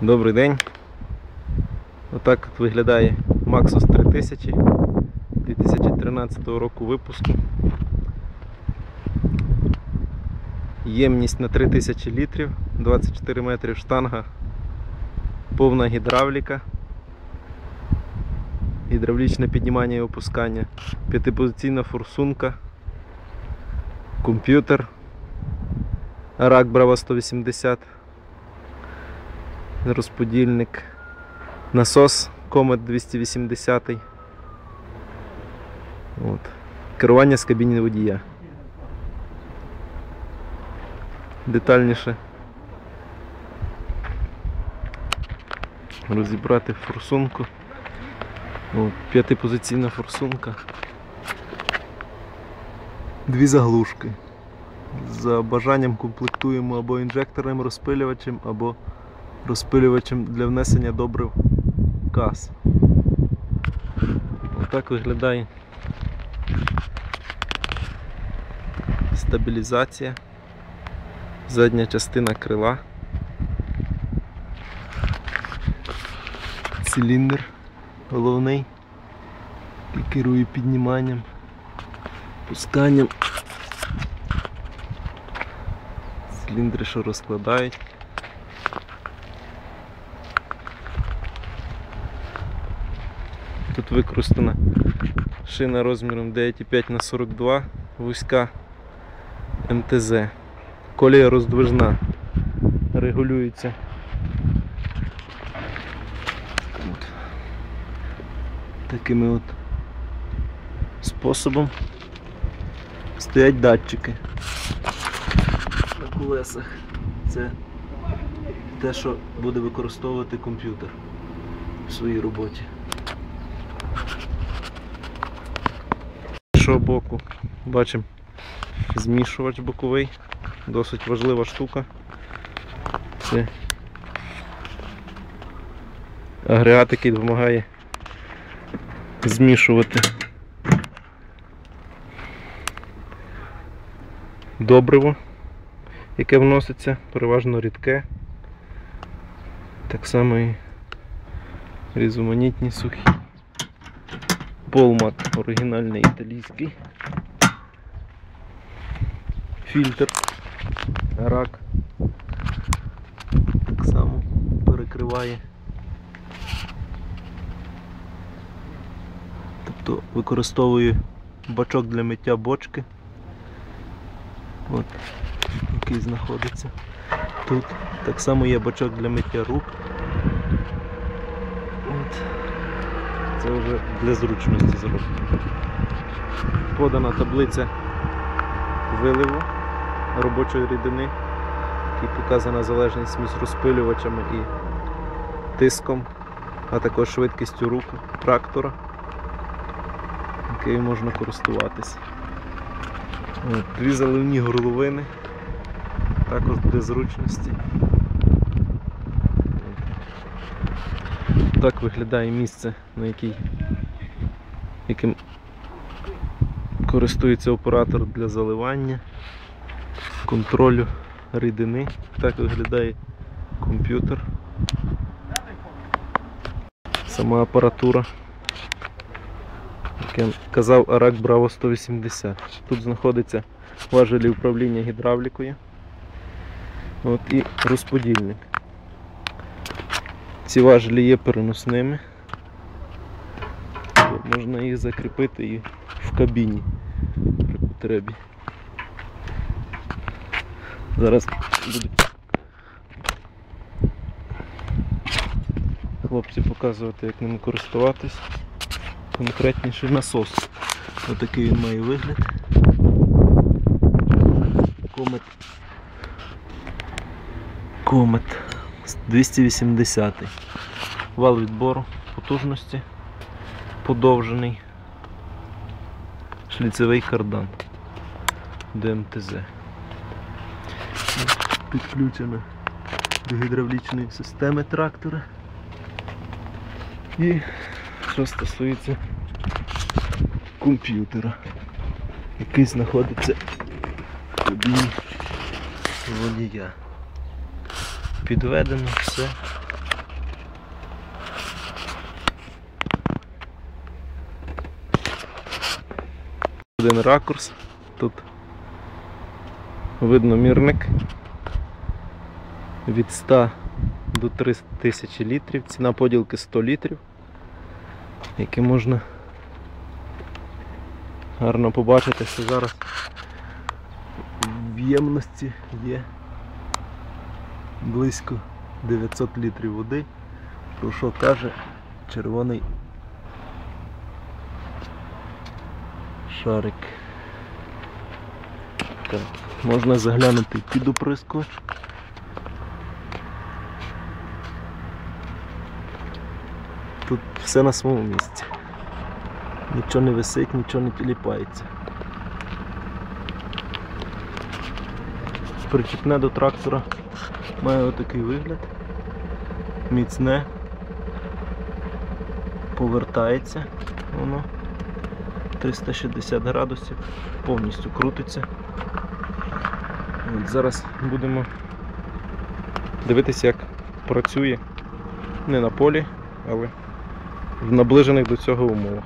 Добрий день. Отак от виглядає Maxus 3000 2013 року випуску. Ємність на 3000 літрів, 24 метри штанга, повна гідравліка, гідравлічне піднімання і опускання, п'ятипозиційна форсунка, комп'ютер, рак Bravo 180 розподільник, насос Comet 280. От. Керування з кабіни водія. Детальніше розібрати форсунку. П'ятипозиційна форсунка. Дві заглушки. За бажанням комплектуємо або інжекторним розпилювачем, або розпилювачем для внесення добрив газ. Отак виглядає стабілізація, задня частина крила, циліндр головний, який керує підніманням, пусканням. Циліндри, що розкладають. Тут використана шина розміром 9,5 на 42 вузька МТЗ. Колія роздвижна. Регулюється. От. Такими от способом стоять датчики на колесах. Це те, що буде використовувати комп'ютер в своїй роботі. З іншого боку бачимо змішувач боковий, досить важлива штука. Це агрегат, який допомагає змішувати добриво, яке вноситься, переважно рідке. Так само і різноманітні сухі. Полмак оригінальний італійський. Фільтр, рак. Так само перекриває. Тобто використовує бачок для миття бочки. От, який знаходиться тут. Так само є бачок для миття рук. От. Це вже для зручності зроблено. Подана таблиця виливу робочої рідини, який показана залежність між розпилювачами і тиском, а також швидкістю рук трактора, яким можна користуватися. Дві заливні горловини, також для зручності. Так виглядає місце, на який, яким користується оператор для заливання, контролю рідини. Так виглядає комп'ютер. Сама апаратура. Як я казав, Arak Bravo 180. Тут знаходиться важелі управління гідравлікою. От і розподільник. Ці важелі є переносними. Можна їх закріпити і в кабіні при потребі. Зараз будуть хлопці показувати, як ними користуватись. Конкретніше насос. Отакий він має вигляд. Комет. Комет 280 Вал відбору потужності подовжений. Шліцевий кардан ДМТЗ. Підключено до гідравлічної системи трактора. І що стосується комп'ютера, який знаходиться в водія підведено все. Один ракурс, тут видно мірник від 100 до 300 тисяч літрів, ціна поділки 100 літрів, які можна гарно побачити, що зараз в ємності є близько 900 літрів води, про що каже червоний шарик. Так, можна заглянути під оприскувач. Тут все на своєму місці. Нічого не висить, нічого не тіліпається. Причіпне до трактора має отакий вигляд. Міцне. Повертається воно 360 градусів, повністю крутиться. От зараз будемо дивитися, як працює не на полі, але в наближених до цього умовах.